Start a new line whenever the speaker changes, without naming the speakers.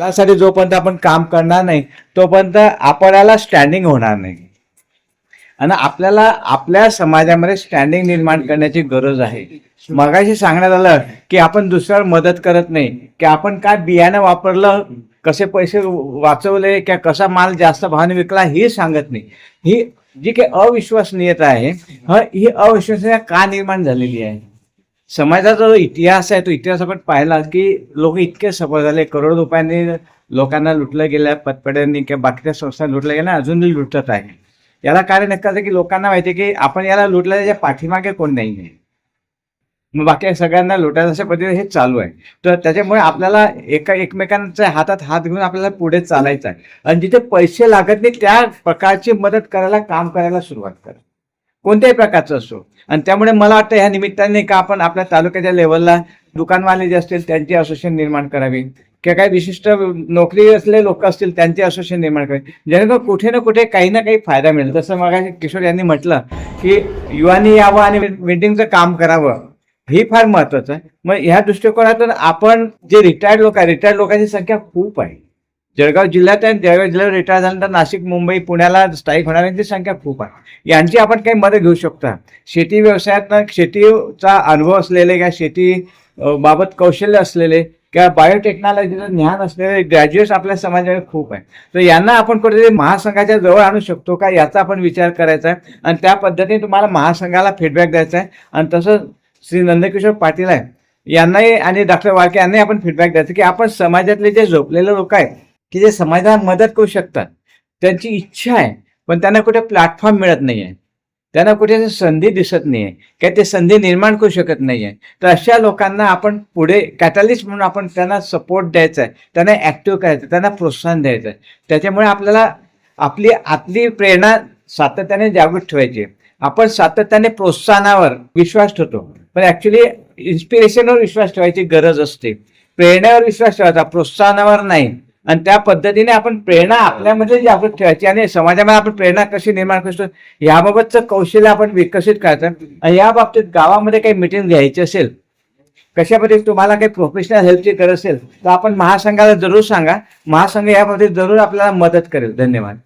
त्यासाठी जोपर्यंत आपण काम करणार नाही तोपर्यंत आपल्याला स्टँडिंग होणार नाही. आणि आपल्याला आपल्या समाजामध्ये स्टँडिंग निर्माण करण्याची गरज आहे. मगाशी सांगण्यात आलं की आपण दुसऱ्यावर मदत करत नाही की आपण काय बियाणं वापरलं कसे पैसे वाचवले किंवा कसा माल जास्त भावाने विकला हे सांगत नाही. ही जी काही अविश्वसनीयता आहे ही अविश्वसनीयता का निर्माण झालेली आहे? समाजाचा जो इतिहास आहे तो इतिहास आपण पाहिला की लोक इतके सफल झाले. करोड रुपयांनी लोकांना लुटलं गेलं पतपड्यांनी किंवा बाकीच्या संस्था लुटल्या गेल्या अजूनही लुटत आहे. याला कारण एक आहे की लोकांना माहिती आहे की आपण याला लुटलं त्याच्या पाठीमागे कोण नाही आहे. मग बाकी सगळ्यांना लुटायचं अशा पद्धतीने हे चालू आहे. तर त्याच्यामुळे आपल्याला एका एकमेकांच्या हातात हात घेऊन आपल्याला पुढे चालायचं आहे. आणि जिथे पैसे लागत नाही त्या प्रकारची मदत करायला काम करायला सुरुवात करा. कोणत्याही प्रकारचं असो. आणि त्यामुळे मला वाटतं ह्या निमित्ताने का आपण आपल्या तालुक्याच्या लेवलला दुकानवाले जे असतील त्यांची असोसिएशन निर्माण करावी. किंवा काही विशिष्ट नोकरी असलेले लोक असतील त्यांची असोसिएशन निर्माण करावी. जेणेकरून कुठे ना कुठे काही ना काही फायदा मिळेल. जसं मग किशोर यांनी म्हटलं की युवानी यावं आणि मीटिंगचं काम करावं हे फार महत्वाचं आहे. मग ह्या दृष्टिकोनातून आपण जे रिटायर्ड लोक आहे रिटायर्ड लोकांची संख्या खूप आहे. जळगाव जिल्ह्यात आहे जळगाव जिल्ह्यात रिटायर झाल्यानंतर नाशिक मुंबई पुण्याला स्थायिक होणाऱ्यांची संख्या खूप आहे. यांची आपण काही मदत घेऊ शकता. शेती व्यवसायातनं शेतीचा अनुभव असलेले किंवा शेती बाबत कौशल्य असलेले किंवा बायोटेक्नॉलॉजीचं ज्ञान असलेले ग्रॅज्युएट्स आपल्या समाजामध्ये खूप आहे तर यांना आपण कुठेतरी महासंघाच्या जवळ आणू शकतो का? याचा आपण विचार करायचा आहे. आणि त्या पद्धतीने तुम्हाला महासंघाला फीडबॅक द्यायचा आहे. आणि तसं श्री नंदकिशोर पाटील आहे. यांनाही आणि डॉक्टर वाळके यांनाही आपण फीडबॅक द्यायचं की आपण समाजातले जे झोपलेले लोक आहेत की जे समाजाला मदत करू शकतात. त्यांची इच्छा आहे पण त्यांना कुठे प्लॅटफॉर्म मिळत नाही आहे त्यांना कुठे संधी दिसत नाही आहे काही ते संधी निर्माण करू शकत नाही आहे तर अशा लोकांना आपण पुढे कॅटलिस्ट म्हणून आपण त्यांना सपोर्ट द्यायचा आहे त्यांना ॲक्टिव्ह करायचं आहे, त्यांना प्रोत्साहन द्यायचं आहे त्याच्यामुळे आपल्याला आपली आतली प्रेरणा सातत्याने जागृत ठेवायची आहे. आपण सातत्याने प्रोत्साहनावर विश्वास ठेवतो. पण ॲक्च्युली इन्स्पिरेशनवर विश्वास ठेवायची गरज असते. प्रेरणेवर विश्वास ठेवायचा प्रोत्साहनावर नाही. आणि त्या पद्धतीने आपण प्रेरणा आपल्यामध्ये म्हणजे जागृत ठेवायची आणि समाजामध्ये आपण प्रेरणा कशी निर्माण करतो याबाबतचं कौशल्य आपण विकसित करायचं आणि या बाबतीत गावामध्ये काही मिटिंग घ्यायची असेल कशा तुम्हाला काही प्रोफेशनल हेल्पची गरज असेल तर आपण महासंघाला जरूर सांगा. महासंघ या जरूर आपल्याला मदत करेल. धन्यवाद.